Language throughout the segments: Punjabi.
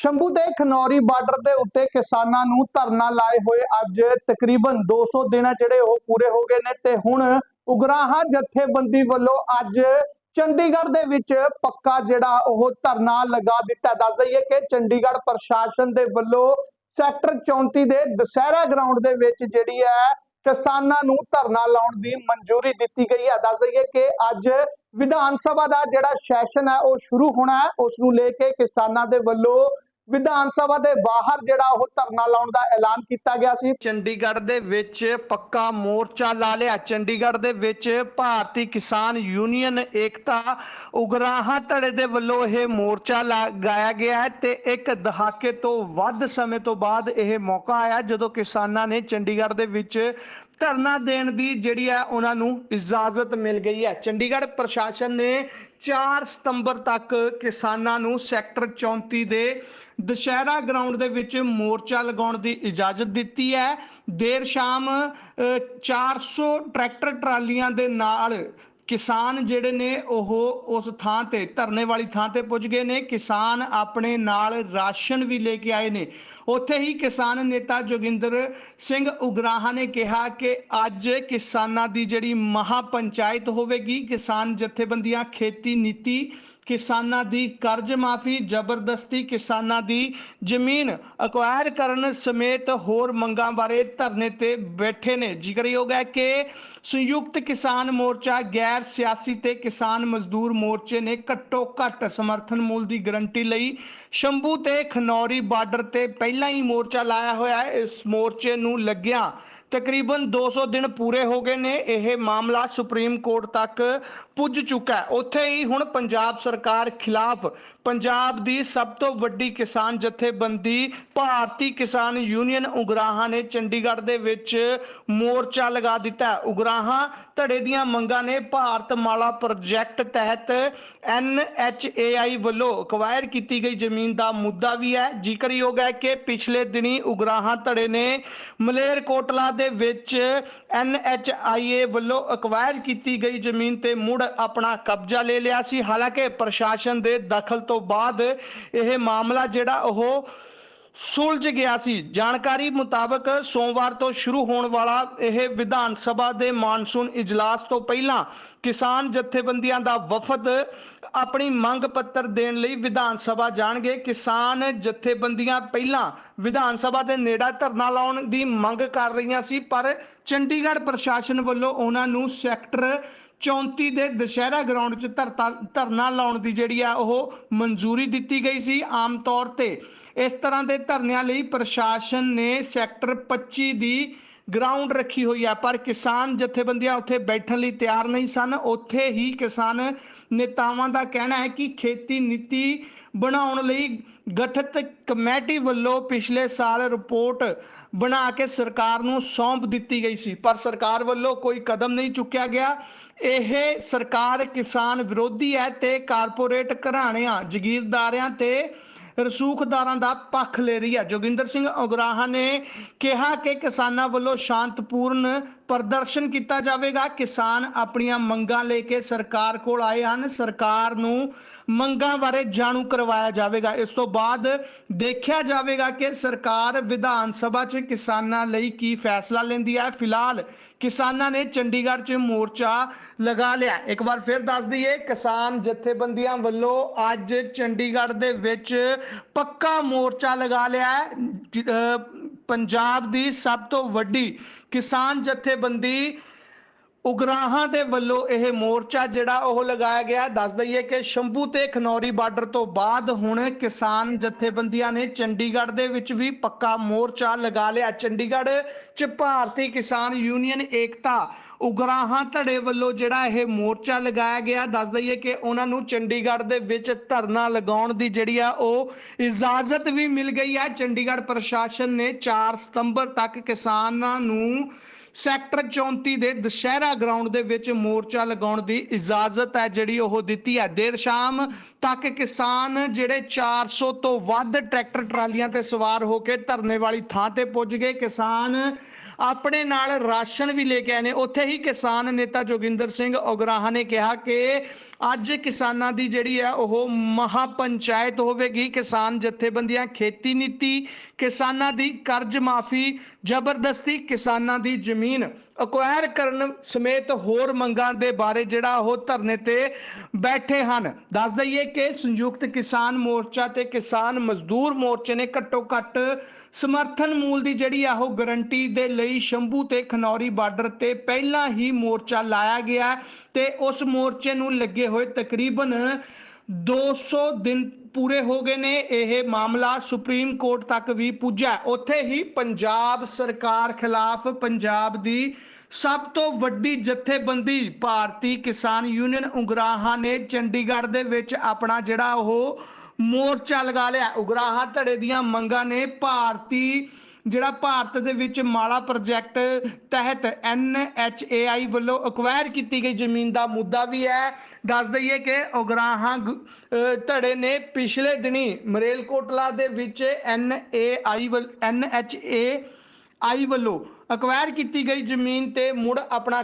ਸ਼ੰਭੂ ਦੇ ਖਨੌਰੀ ਬਾਰਡਰ ਦੇ ਉੱਤੇ ਕਿਸਾਨਾਂ ਨੂੰ ਧਰਨਾ ਲਾਏ ਹੋਏ ਅੱਜ ਤਕਰੀਬਨ 200 ਦਿਨ ਜਿਹੜੇ ਉਹ ਪੂਰੇ ਹੋ ਗਏ ਨੇ ਤੇ ਹੁਣ ਉਗਰਾਹਾਂ ਜਥੇਬੰਦੀ ਵੱਲੋਂ ਅੱਜ ਚੰਡੀਗੜ੍ਹ ਦੇ ਵਿੱਚ ਪੱਕਾ ਜਿਹੜਾ ਉਹ ਧਰਨਾ ਲਗਾ ਦਿੱਤਾ। ਦੱਸ ਦਈਏ ਕਿ ਚੰਡੀਗੜ੍ਹ ਪ੍ਰਸ਼ਾਸਨ ਦੇ ਵੱਲੋਂ ਸੈਕਟਰ 34 ਦੇ ਦੁਸਹਿਰਾ ਗਰਾਊਂਡ ਦੇ ਵਿੱਚ ਜਿਹੜੀ ਹੈ ਕਿਸਾਨਾਂ ਨੂੰ ਧਰਨਾ ਲਾਉਣ ਦੀ ਮਨਜ਼ੂਰੀ ਦਿੱਤੀ ਗਈ ਹੈ। ਦੱਸ ਦਈਏ ਕਿ ਅੱਜ ਵਿਧਾਨ ਸਭਾ ਦਾ ਜਿਹੜਾ ਸੈਸ਼ਨ ਹੈ ਉਹ ਸ਼ੁਰੂ ਹੋਣਾ ਹੈ। ਉਸ ਨੂੰ ਲੈ ਕੇ ਕਿਸਾਨਾਂ ਦੇ ਵੱਲੋਂ ਵਿਧਾਨ ਸਭਾ ਦੇ ਬਾਹਰ ਜਿਹੜਾ ਉਹ ਧਰਨਾ ਲਾਉਣ ਦਾ ਐਲਾਨ ਕੀਤਾ ਗਿਆ ਸੀ। ਚੰਡੀਗੜ੍ਹ ਦੇ ਵਿੱਚ ਪੱਕਾ ਮੋਰਚਾ ਲਾ ਲਿਆ। ਚੰਡੀਗੜ੍ਹ ਦੇ ਵਿੱਚ ਭਾਰਤੀ ਕਿਸਾਨ ਯੂਨੀਅਨ ਏਕਤਾ ਉਗਰਾਹਾਂ ਧੜੇ ਦੇ ਵੱਲੋਂ ਇਹ ਮੋਰਚਾ ਲਗਾਇਆ ਗਿਆ ਹੈ ਤੇ ਇੱਕ ਦਹਾਕੇ ਤੋਂ ਵੱਧ ਸਮੇਂ ਤੋਂ ਬਾਅਦ ਇਹ ਮੌਕਾ ਆਇਆ ਜਦੋਂ ਕਿਸਾਨਾਂ ਨੇ ਚੰਡੀਗੜ੍ਹ ਦੇ ਵਿੱਚ ਧਰਨਾ ਦੇਣ ਦੀ ਜਿਹੜੀ ਹੈ ਉਹਨਾਂ ਨੂੰ ਇਜਾਜ਼ਤ ਮਿਲ ਗਈ ਹੈ। ਚੰਡੀਗੜ੍ਹ ਪ੍ਰਸ਼ਾਸਨ ਨੇ 4 ਸਤੰਬਰ ਤੱਕ ਕਿਸਾਨਾਂ ਨੂੰ ਸੈਕਟਰ 34 ਦੇ ਦੁਸ਼ਹਿਰਾ ਗਰਾਊਂਡ ਦੇ ਵਿੱਚ ਮੋਰਚਾ ਲਗਾਉਣ ਦੀ ਇਜਾਜ਼ਤ ਦਿੱਤੀ ਹੈ। ਦੇਰ ਸ਼ਾਮ ਅ, 400 ਟਰੈਕਟਰ ਟਰਾਲੀਆਂ ਦੇ ਨਾਲ ਕਿਸਾਨ ਜਿਹੜੇ ਨੇ ਉਹ ਉਸ ਥਾਂ ਤੇ ਧਰਨੇ ਵਾਲੀ ਥਾਂ ਤੇ ਪੁੱਜ ਗਏ ਨੇ। ਕਿਸਾਨ ਆਪਣੇ ਨਾਲ ਰਾਸ਼ਨ ਵੀ ਲੈ ਕੇ ਆਏ ਨੇ। ਉੱਥੇ ਹੀ ਕਿਸਾਨ ਨੇਤਾ ਜੋਗਿੰਦਰ ਸਿੰਘ ਉਗਰਾਹਾ ਨੇ ਕਿਹਾ ਕਿ ਅੱਜ ਕਿਸਾਨਾਂ ਦੀ ਜਿਹੜੀ ਮਹਾ ਪੰਚਾਇਤ ਹੋਵੇਗੀ, ਕਿਸਾਨ ਜਥੇਬੰਦੀਆਂ, ਖੇਤੀ ਨੀਤੀ, ਕਿਸਾਨਾਂ ਦੀ ਕਰਜ਼ ਮਾਫੀ, ਜ਼ਬਰਦਸਤੀ, ਕਿਸਾਨਾਂ ਦੀ ਜ਼ਮੀਨ ਅਕਵਾਇਰ ਕਰਨ ਸਮੇਤ ਹੋਰ ਮੰਗਾਂ ਬਾਰੇ ਧਰਨੇ ਤੇ ਬੈਠੇ ਨੇ। ਜ਼ਿਕਰਯੋਗ ਹੈ ਕਿ ਸੰਯੁਕਤ ਕਿਸਾਨ ਮੋਰਚਾ ਗੈਰ ਸਿਆਸੀ ਤੇ ਕਿਸਾਨ ਮਜ਼ਦੂਰ ਮੋਰਚੇ ਨੇ ਘੱਟੋ ਘੱਟ ਸਮਰਥਨ ਮੁੱਲ ਦੀ ਗਰੰਟੀ ਲਈ ਸ਼ੰਭੂ ਤੇ ਖਨੌਰੀ ਬਾਰਡਰ ਤੇ ਪਹਿਲਾਂ ਹੀ ਮੋਰਚਾ ਲਾਇਆ ਹੋਇਆ ਹੈ। ਇਸ ਮੋਰਚੇ ਨੂੰ ਲੱਗਿਆ ਤਕਰੀਬਨ 200 ਦਿਨ ਪੂਰੇ ਹੋ ਗਏ ਨੇ। ਇਹ ਮਾਮਲਾ ਸੁਪਰੀਮ ਕੋਰਟ ਤੱਕ ਪੁੱਜ ਚੁੱਕਾ ਹੈ। ਉੱਥੇ ਹੀ ਹੁਣ ਪੰਜਾਬ ਸਰਕਾਰ ਖਿਲਾਫ ਪੰਜਾਬ ਦੀ ਸਭ ਤੋਂ ਵੱਡੀ ਕਿਸਾਨ ਜਥੇਬੰਦੀ, ਭਾਰਤੀ ਕਿਸਾਨ ਯੂਨੀਅਨ ਉਗਰਾਹਾਂ ਨੇ ਚੰਡੀਗੜ੍ਹ ਦੇ ਵਿੱਚ ਮੋਰਚਾ ਲਗਾ ਦਿੱਤਾ ਉਗਰਾਹਾਂ ਧੜੇ ਦੀਆਂ ਮੰਗਾਂ ਨੇ ਭਾਰਤ ਮਾਲਾ ਪ੍ਰੋਜੈਕਟ ਤਹਿਤ NHAI ਵੱਲੋਂ ਅਕਵਾਇਰ ਕੀਤੀ ਗਈ ਜ਼ਮੀਨ ਦਾ ਮੁੱਦਾ ਵੀ ਹੈ। ਜ਼ਿਕਰਯੋਗ ਹੈ ਕਿ ਪਿਛਲੇ ਦਿਨੀ ਉਗਰਾਹਾਂ ਧੜੇ ਨੇ ਮਲੇਰਕੋਟਲਾ ਦੇ ਵਿੱਚ NHIA ਵੱਲੋਂ ਅਕਵਾਇਰ ਕੀਤੀ ਗਈ ਜ਼ਮੀਨ ਤੇ ਮੁੜ ਆਪਣਾ ਕਬਜ਼ਾ ਲੈ ਲਿਆ ਸੀ। ਹਾਲਾਂਕਿ ਪ੍ਰਸ਼ਾਸਨ ਦੇ ਦਖਲ ਤੋਂ ਬਾਅਦ ਇਹ ਮਾਮਲਾ ਜਿਹੜਾ ਉਹ ਸੁਲਝ ਗਿਆ ਸੀ। ਜਾਣਕਾਰੀ ਮੁਤਾਬਕ ਸੋਮਵਾਰ ਤੋਂ ਸ਼ੁਰੂ ਹੋਣ ਵਾਲਾ ਇਹ ਵਿਧਾਨ ਸਭਾ ਦੇ ਮਾਨਸੂਨ ਇਜਲਾਸ ਤੋਂ ਪਹਿਲਾਂ ਕਿਸਾਨ ਜਥੇਬੰਦੀਆਂ ਦਾ ਵਫਦ ਆਪਣੀ ਮੰਗ ਪੱਤਰ ਦੇਣ ਲਈ ਵਿਧਾਨ ਸਭਾ ਜਾਣਗੇ। ਕਿਸਾਨ ਜਥੇਬੰਦੀਆਂ ਪਹਿਲਾਂ ਵਿਧਾਨ ਸਭਾ ਦੇ ਨੇੜਾ ਧਰਨਾ ਲਾਉਣ ਦੀ ਮੰਗ ਕਰ ਰਹੀਆਂ ਸੀ, ਪਰ ਚੰਡੀਗੜ੍ਹ ਪ੍ਰਸ਼ਾਸਨ ਵੱਲੋਂ ਉਹਨਾਂ ਨੂੰ ਸੈਕਟਰ 34 ਦੇ ਦੁਸ਼ਹਿਰਾ ਗਰਾਊਂਡ 'ਚ ਧਰਤਾ, ਧਰਨਾ ਲਾਉਣ ਦੀ ਜਿਹੜੀ ਆ ਉਹ ਮਨਜ਼ੂਰੀ ਦਿੱਤੀ ਗਈ ਸੀ ਆਮ ਤੌਰ ਤੇ। ਇਸ ਤਰ੍ਹਾਂ ਦੇ ਧਰਨਿਆਂ ਲਈ ਪ੍ਰਸ਼ਾਸਨ ਨੇ ਸੈਕਟਰ 25 ਦੀ ਗਰਾਊਂਡ ਰੱਖੀ ਹੋਈ ਆ, ਪਰ ਕਿਸਾਨ ਜਥੇਬੰਦੀਆਂ ਉੱਥੇ ਬੈਠਣ ਲਈ ਤਿਆਰ ਨਹੀਂ ਸਨ। ਉੱਥੇ ਹੀ ਕਿਸਾਨ ਨੇਤਾਵਾਂ ਦਾ ਕਹਿਣਾ ਹੈ ਕਿ ਖੇਤੀ ਨੀਤੀ ਬਣਾਉਣ ਲਈ ਗਠਿਤ ਕਮੇਟੀ ਵੱਲੋਂ ਪਿਛਲੇ ਸਾਲ ਰਿਪੋਰਟ ਬਣਾ ਕੇ ਸਰਕਾਰ ਨੂੰ ਸੌਂਪ ਦਿੱਤੀ ਗਈ ਸੀ, ਪਰ ਸਰਕਾਰ ਵੱਲੋਂ ਕੋਈ ਕਦਮ ਨਹੀਂ ਚੁੱਕਿਆ ਗਿਆ। ਇਹ ਸਰਕਾਰ ਕਿਸਾਨ ਵਿਰੋਧੀ ਹੈ ਤੇ ਕਾਰਪੋਰੇਟ ਘਰਾਣਿਆਂ, ਜ਼ਗੀਰਦਾਰਿਆਂ ਤੇ ਰਸੂਖਦਾਰਾਂ ਦਾ ਪੱਖ ਲੈ ਰਹੀ ਹੈ। ਜੋਗਿੰਦਰ ਸਿੰਘ ਉਗਰਾਹਾਂ ਨੇ ਕਿਹਾ ਕਿ ਕਿਸਾਨਾਂ ਵੱਲੋਂ ਸ਼ਾਂਤਪੂਰਨ ਪ੍ਰਦਰਸ਼ਨ ਕੀਤਾ ਜਾਵੇਗਾ। ਕਿਸਾਨ ਆਪਣੀਆਂ ਮੰਗਾਂ ਲੈ ਕੇ ਸਰਕਾਰ ਕੋਲ ਆਏ ਹਨ। ਸਰਕਾਰ ਨੂੰ ਮੰਗਾਂ ਬਾਰੇ ਜਾਣੂ ਕਰਵਾਇਆ ਜਾਵੇਗਾ। ਇਸ ਤੋਂ ਬਾਅਦ ਦੇਖਿਆ ਜਾਵੇਗਾ ਕਿ ਸਰਕਾਰ ਵਿਧਾਨ ਸਭਾ 'ਚ ਕਿਸਾਨਾਂ ਲਈ ਕੀ ਫੈਸਲਾ ਲੈਂਦੀ ਹੈ। ਫਿਲਹਾਲ ਕਿਸਾਨਾਂ ਨੇ ਚੰਡੀਗੜ੍ਹ 'ਚ ਮੋਰਚਾ ਲਗਾ ਲਿਆ। ਇੱਕ ਵਾਰ ਫਿਰ ਦੱਸ ਦਈਏ, ਕਿਸਾਨ ਜਥੇਬੰਦੀਆਂ ਵੱਲੋਂ ਅੱਜ ਚੰਡੀਗੜ੍ਹ ਦੇ ਵਿੱਚ ਪੱਕਾ ਮੋਰਚਾ ਲਗਾ ਲਿਆ ਹੈ। ਪੰਜਾਬ ਦੀ ਸਭ ਤੋਂ ਵੱਡੀ ਕਿਸਾਨ ਜਥੇਬੰਦੀ ਉਗਰਾਹਾਂ ਦੇ ਵੱਲੋਂ ਇਹ ਮੋਰਚਾ ਜਿਹੜਾ ਉਹ ਲਗਾਇਆ ਗਿਆ। ਦੱਸ ਦਈਏ ਕਿ ਸ਼ੰਭੂ ਤੇ ਖਨੌਰੀ ਬਾਰਡਰ ਤੋਂ ਬਾਅਦ ਹੁਣ ਕਿਸਾਨ ਜਥੇਬੰਦੀਆਂ ਨੇ ਚੰਡੀਗੜ੍ਹ ਦੇ ਵਿੱਚ ਵੀ ਪੱਕਾ ਮੋਰਚਾ ਲਗਾ ਲਿਆ। ਚੰਡੀਗੜ੍ਹ 'ਚ ਭਾਰਤੀ ਕਿਸਾਨ ਯੂਨੀਅਨ ਏਕਤਾ ਉਗਰਾਹਾਂ ਧੜੇ ਵੱਲੋਂ ਜਿਹੜਾ ਇਹ ਮੋਰਚਾ ਲਗਾਇਆ ਗਿਆ, ਦੱਸ ਦਈਏ ਕਿ ਉਹਨਾਂ ਨੂੰ ਚੰਡੀਗੜ੍ਹ ਦੇ ਵਿੱਚ ਧਰਨਾ ਲਗਾਉਣ ਦੀ ਜਿਹੜੀ ਆ ਉਹ ਇਜਾਜ਼ਤ ਵੀ ਮਿਲ ਗਈ ਹੈ। ਚੰਡੀਗੜ੍ਹ ਪ੍ਰਸ਼ਾਸਨ ਨੇ 4 ਸਤੰਬਰ ਤੱਕ ਕਿਸਾਨਾਂ ਨੂੰ ਸੈਕਟਰ 34 ਦੇ ਦੁਸ਼ਹਿਰਾ ਗਰਾਊਂਡ ਦੇ ਵਿੱਚ ਮੋਰਚਾ ਲਗਾਉਣ ਦੀ ਇਜਾਜ਼ਤ ਹੈ ਜਿਹੜੀ ਉਹ ਦਿੱਤੀ ਹੈ। ਦੇਰ ਸ਼ਾਮ ਤੱਕ ਕਿਸਾਨ ਜਿਹੜੇ 400 ਤੋਂ ਵੱਧ ਟਰੈਕਟਰ ਟਰਾਲੀਆਂ ਤੇ ਸਵਾਰ ਹੋ ਕੇ ਧਰਨੇ ਵਾਲੀ ਥਾਂ ਤੇ ਪੁੱਜ ਗਏ। ਕਿਸਾਨ ਆਪਣੇ ਨਾਲ ਰਾਸ਼ਨ ਵੀ ਲੈ ਕੇ ਆਏ ਨੇ। ਉੱਥੇ ਹੀ ਕਿਸਾਨ ਨੇਤਾ ਜੋਗਿੰਦਰ ਸਿੰਘ ਉਗਰਾਹਾਂ ਨੇ ਕਿਹਾ ਕਿ ਅੱਜ ਕਿਸਾਨਾਂ ਦੀ ਜਿਹੜੀ ਹੈ ਉਹ ਮਹਾ ਪੰਚਾਇਤ ਹੋਵੇਗੀ। ਕਿਸਾਨ ਜਥੇਬੰਦੀਆਂ, ਖੇਤੀ ਨੀਤੀ, ਕਿਸਾਨਾਂ ਦੀ ਕਰਜ਼ ਮਾਫੀ, ਜ਼ਬਰਦਸਤੀ ਕਿਸਾਨਾਂ ਦੀ ਜ਼ਮੀਨ ਅਕਵਾਇਰ ਕਰਨ ਸਮੇਤ ਹੋਰ ਮੰਗਾਂ ਦੇ ਬਾਰੇ ਜਿਹੜਾ ਉਹ ਧਰਨੇ ਤੇ ਬੈਠੇ ਹਨ। ਦੱਸ ਦਈਏ ਕਿ ਸੰਯੁਕਤ ਕਿਸਾਨ ਮੋਰਚਾ ਤੇ ਕਿਸਾਨ ਮਜ਼ਦੂਰ ਮੋਰਚੇ ਨੇ ਘੱਟੋ ਘੱਟ ਸਮਰਥਨ ਮੂਲ ਦੀ ਜਿਹੜੀ ਆ ਉਹ ਗਰੰਟੀ ਦੇ ਲਈ ਸ਼ੰਭੂ ਤੇ ਖਨੌਰੀ ਬਾਰਡਰ ਤੇ ਪਹਿਲਾਂ ਹੀ ਮੋਰਚਾ ਲਾਇਆ ਗਿਆ ਤੇ ਉਸ ਮੋਰਚੇ ਨੂੰ ਲੱਗੇ ਹੋਏ ਤਕਰੀਬਨ 200 ਦਿਨ ਪੂਰੇ ਹੋ ਗਏ ਨੇ ਇਹ ਮਾਮਲਾ ਸੁਪਰੀਮ ਕੋਰਟ ਤੱਕ ਵੀ ਪੁੱਜਾ ਉੱਥੇ ਹੀ ਪੰਜਾਬ ਸਰਕਾਰ ਖਿਲਾਫ ਪੰਜਾਬ ਦੀ ਸਭ ਤੋਂ ਵੱਡੀ ਜਥੇਬੰਦੀ ਭਾਰਤੀ ਕਿਸਾਨ ਯੂਨੀਅਨ ਉਗਰਾਹਾਂ ਨੇ ਚੰਡੀਗੜ੍ਹ ਦੇ ਵਿੱਚ ਆਪਣਾ ਜਿਹੜਾ ਉਹ ਮੋਰਚਾ ਲਗਾ ਲਿਆ। ਉਗਰਾਹਾਂ ਧੜੇ ਦੀਆਂ ਮੰਗਾਂ ਨੇ ਭਾਰਤੀ, ਜਿਹੜਾ ਭਾਰਤ ਦੇ ਵਿੱਚ ਮਾਲਾ ਪ੍ਰੋਜੈਕਟ ਤਹਿਤ NHAI ਵੱਲੋਂ ਅਕਵਾਇਰ ਕੀਤੀ ਗਈ ਜ਼ਮੀਨ ਦਾ ਮੁੱਦਾ ਵੀ ਹੈ। ਦੱਸ ਦਈਏ ਕਿ ਉਗਰਾਹਾਂ ਧੜੇ ਨੇ ਪਿਛਲੇ ਦਿਨੀ ਮਰੇਲਕੋਟਲਾ ਦੇ ਵਿੱਚ NAI ਵੱਲ NHAI ਵੱਲੋਂ ਅਕਵਾਇਰ ਕੀਤੀ ਗਈ ਜ਼ਮੀਨ ਤੇ ਮੁੜ ਆਪਣਾ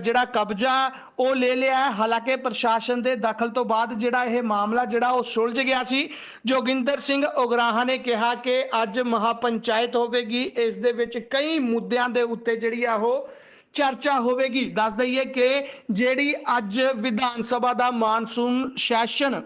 ਜਿਹੜਾ ਕਬਜ਼ਾ ਉਹ ਲੈ ਲਿਆ ਹੈ। ਹਾਲਾਂਕਿ ਪ੍ਰਸ਼ਾਸਨ ਦੇ ਦਖਲ ਤੋਂ ਬਾਅਦ ਜਿਹੜਾ ਇਹ ਮਾਮਲਾ ਜਿਹੜਾ ਉਹ ਸੁਲਝ ਗਿਆ ਸੀ, ਜੋਗਿੰਦਰ ਸਿੰਘ ਉਗਰਾਹਾ ਨੇ ਕਿਹਾ ਕਿ ਅੱਜ ਮਹਾਪੰਚਾਇਤ ਹੋਵੇਗੀ। ਇਸ ਦੇ ਵਿੱਚ ਕਈ ਮੁੱਦਿਆਂ ਦੇ ਉੱਤੇ ਜਿਹੜੀ ਆ ਉਹ ਚਰਚਾ ਹੋਵੇਗੀ। ਦੱਸ ਦਈਏ ਕਿ ਜਿਹੜੀ ਅੱਜ ਵਿਧਾਨ ਸਭਾ ਦਾ ਮਾਨਸੂਨ ਸੈਸ਼ਨ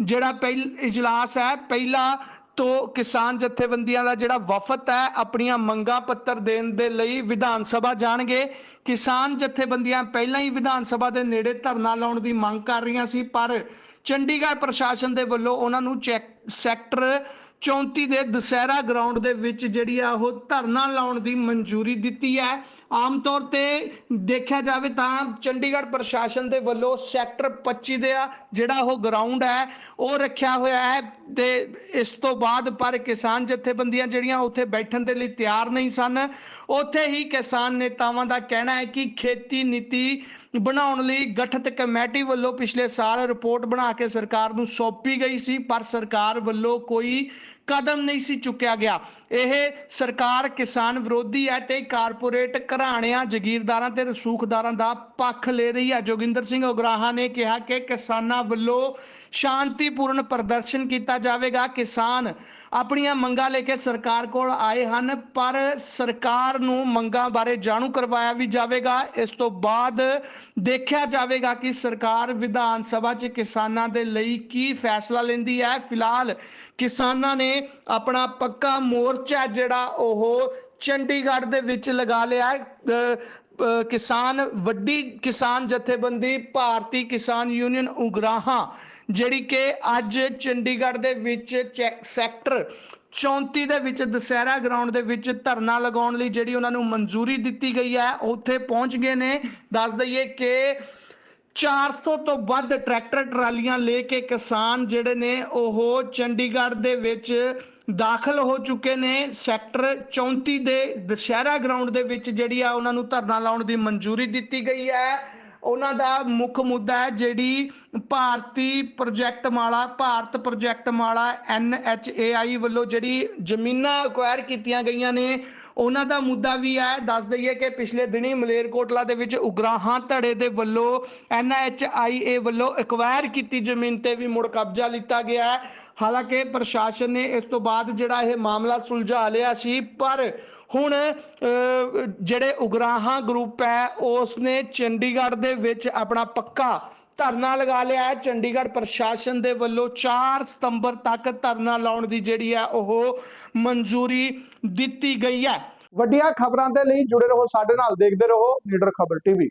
ਜਿਹੜਾ ਪਹਿਲ, ਇਜਲਾਸ ਹੈ, ਪਹਿਲਾ ਤੋਂ ਕਿਸਾਨ ਜਥੇਬੰਦੀਆਂ ਦਾ ਜਿਹੜਾ ਵਫਦ ਹੈ, ਆਪਣੀਆਂ ਮੰਗਾਂ ਪੱਤਰ ਦੇਣ ਦੇ ਲਈ ਵਿਧਾਨ ਸਭਾ ਜਾਣਗੇ। ਕਿਸਾਨ ਜਥੇਬੰਦੀਆਂ ਪਹਿਲਾਂ ਹੀ ਵਿਧਾਨ ਸਭਾ ਦੇ ਨੇੜੇ ਧਰਨਾ ਲਾਉਣ ਦੀ ਮੰਗ ਕਰ ਰਹੀਆਂ ਸੀ, ਪਰ ਚੰਡੀਗੜ੍ਹ ਪ੍ਰਸ਼ਾਸਨ ਦੇ ਵੱਲੋਂ ਉਹਨਾਂ ਨੂੰ ਚੈੱਕ, ਸੈਕਟਰ 34 ਦੇ ਦੁਸਹਿਰਾ ਗਰਾਊਂਡ ਦੇ ਵਿੱਚ ਜਿਹੜੀ ਆ ਉਹ ਧਰਨਾ ਲਾਉਣ ਦੀ ਮਨਜ਼ੂਰੀ ਦਿੱਤੀ ਹੈ। ਆਮ ਤੌਰ ਤੇ ਦੇਖਿਆ ਜਾਵੇ ਤਾਂ ਚੰਡੀਗੜ੍ਹ ਪ੍ਰਸ਼ਾਸਨ ਦੇ ਵੱਲੋਂ ਸੈਕਟਰ 25 ਦੇ ਆ, ਜਿਹੜਾ ਉਹ ਗਰਾਊਂਡ ਹੈ, ਉਹ ਰੱਖਿਆ ਹੋਇਆ ਹੈ ਤੇ ਇਸ ਤੋਂ ਬਾਅਦ ਪਰ ਕਿਸਾਨ ਜਥੇਬੰਦੀਆਂ ਜਿਹੜੀਆਂ ਉੱਥੇ ਬੈਠਣ ਦੇ ਲਈ ਤਿਆਰ ਨਹੀਂ ਸਨ, ਉੱਥੇ ਹੀ ਕਿਸਾਨ ਨੇਤਾਵਾਂ ਦਾ ਕਹਿਣਾ ਹੈ ਕਿ ਖੇਤੀ ਨੀਤੀ ਬਣਾਉਣ ਲਈ ਗਠਿਤ ਕਮੇਟੀ ਵੱਲੋਂ ਪਿਛਲੇ ਸਾਲ ਰਿਪੋਰਟ ਬਣਾ ਕੇ ਸਰਕਾਰ ਨੂੰ ਸੌਂਪੀ ਗਈ ਸੀ, ਪਰ ਸਰਕਾਰ ਵੱਲੋਂ ਕੋਈ ਕਦਮ ਨਹੀਂ ਸੀ ਚੁੱਕਿਆ ਗਿਆ। ਇਹ ਸਰਕਾਰ ਕਿਸਾਨ ਵਿਰੋਧੀ ਹੈ ਤੇ ਕਾਰਪੋਰੇਟ ਘਰਾਣਿਆਂ, ਜ਼ਗੀਰਦਾਰਾਂ ਤੇ ਰਸੂਖਦਾਰਾਂ ਦਾ ਪੱਖ ਲੈ ਰਹੀ ਹੈ। ਜੋਗਿੰਦਰ ਸਿੰਘ ਉਗਰਾਹਾ ਨੇ ਕਿਹਾ ਕਿ ਕਿਸਾਨਾਂ ਵੱਲੋਂ ਸ਼ਾਂਤੀਪੂਰਨ ਪ੍ਰਦਰਸ਼ਨ ਕੀਤਾ ਜਾਵੇਗਾ। ਕਿਸਾਨ ਆਪਣੀਆਂ ਮੰਗਾਂ ਲੈ ਕੇ ਸਰਕਾਰ ਕੋਲ ਆਏ ਹਨ, ਪਰ ਸਰਕਾਰ ਨੂੰ ਮੰਗਾਂ ਬਾਰੇ ਜਾਣੂ ਕਰਵਾਇਆ ਵੀ ਜਾਵੇਗਾ। ਇਸ ਤੋਂ ਬਾਅਦ ਦੇਖਿਆ ਜਾਵੇਗਾ ਕਿ ਸਰਕਾਰ ਵਿਧਾਨ ਸਭਾ 'ਚ ਕਿਸਾਨਾਂ ਦੇ ਲਈ ਕੀ ਫੈਸਲਾ ਲੈਂਦੀ ਹੈ। ਫਿਲਹਾਲ ਕਿਸਾਨਾਂ ਨੇ ਆਪਣਾ ਪੱਕਾ ਮੋਰਚਾ ਜਿਹੜਾ ਉਹ ਚੰਡੀਗੜ੍ਹ ਦੇ ਵਿੱਚ ਲਗਾ ਲਿਆ ਹੈ। ਕਿਸਾਨ, ਵੱਡੀ ਕਿਸਾਨ ਜਥੇਬੰਦੀ, ਭਾਰਤੀ ਕਿਸਾਨ ਯੂਨੀਅਨ ਉਗਰਾਹਾਂ ਜਿਹੜੀ ਕਿ ਅੱਜ ਚੰਡੀਗੜ੍ਹ ਦੇ ਵਿੱਚ ਚੈ- ਸੈਕਟਰ 34 ਦੇ ਵਿੱਚ ਦੁਸਹਿਰਾ ਗਰਾਊਂਡ ਦੇ ਵਿੱਚ ਧਰਨਾ ਲਗਾਉਣ ਲਈ ਜਿਹੜੀ ਉਹਨਾਂ ਨੂੰ ਮਨਜ਼ੂਰੀ ਦਿੱਤੀ ਗਈ ਹੈ, ਉੱਥੇ ਪਹੁੰਚ ਗਏ ਨੇ। ਦੱਸ ਦਈਏ ਕਿ 400 ਤੋਂ ਵੱਧ ਟਰੈਕਟਰ ਟਰਾਲੀਆਂ ਲੈ ਕੇ ਕਿਸਾਨ ਜਿਹੜੇ ਨੇ ਉਹ ਚੰਡੀਗੜ੍ਹ ਦੇ ਵਿੱਚ ਦਾਖਲ ਹੋ ਚੁੱਕੇ ਨੇ। ਸੈਕਟਰ 34 ਦੇ ਦੁਸਹਿਰਾ ਗਰਾਊਂਡ ਦੇ ਵਿੱਚ ਜਿਹੜੀ ਆ ਉਹਨਾਂ ਨੂੰ ਧਰਨਾ ਲਾਉਣ ਦੀ ਮਨਜ਼ੂਰੀ ਦਿੱਤੀ ਗਈ ਹੈ। ਉਹਨਾਂ ਦਾ ਮੁੱਖ ਮੁੱਦਾ ਹੈ ਜਿਹੜੀ ਭਾਰਤੀ ਪ੍ਰੋਜੈਕਟ ਮਾਲਾ, ਭਾਰਤ ਪ੍ਰੋਜੈਕਟ ਮਾਲਾ NHAI ਵੱਲੋਂ ਜਿਹੜੀ ਜ਼ਮੀਨਾਂ ਅਕਵਾਇਰ ਕੀਤੀਆਂ ਗਈਆਂ ਨੇ, ਉਹਨਾਂ ਦਾ ਮੁੱਦਾ ਵੀ ਹੈ। ਦੱਸ ਦਈਏ ਕਿ ਪਿਛਲੇ ਦਿਨੀ ਮਲੇਰਕੋਟਲਾ ਦੇ ਵਿੱਚ ਉਗਰਾਹਾਂ ਧੜੇ ਦੇ ਵੱਲੋਂ NHIA ਵੱਲੋਂ ਐਕਵਾਇਰ ਕੀਤੀ ਜ਼ਮੀਨ ਤੇ ਵੀ ਮੁੜ ਕਬਜ਼ਾ ਲਿੱਤਾ ਗਿਆ ਹੈ। ਹਾਲਾਂਕਿ ਪ੍ਰਸ਼ਾਸਨ ਨੇ ਇਸ ਤੋਂ ਬਾਅਦ ਜਿਹੜਾ ਇਹ ਮਾਮਲਾ ਸੁਲਝਾ ਲਿਆ ਸੀ, ਪਰ ਹੁਣ ਜਿਹੜੇ ਉਗਰਾਹਾਂ ਗਰੁੱਪ ਹੈ ਉਸ ਨੇ ਚੰਡੀਗੜ੍ਹ ਦੇ ਵਿੱਚ ਆਪਣਾ ਪੱਕਾ ਧਰਨਾ ਲਗਾ ਲਿਆ ਹੈ। ਚੰਡੀਗੜ੍ਹ ਪ੍ਰਸ਼ਾਸਨ ਦੇ ਵੱਲੋਂ 4 ਸਤੰਬਰ ਤੱਕ ਧਰਨਾ ਲਾਉਣ ਦੀ ਜਿਹੜੀ ਹੈ, ਉਹ ਮਨਜ਼ੂਰੀ ਦਿੱਤੀ ਗਈ ਹੈ। ਵੱਡੀਆਂ ਖਬਰਾਂ ਦੇ ਲਈ ਜੁੜੇ ਰਹੋ, ਸਾਡੇ ਨਾਲ ਦੇਖਦੇ ਰਹੋ ਲੀਡਰ ਖਬਰ ਟੀਵੀ।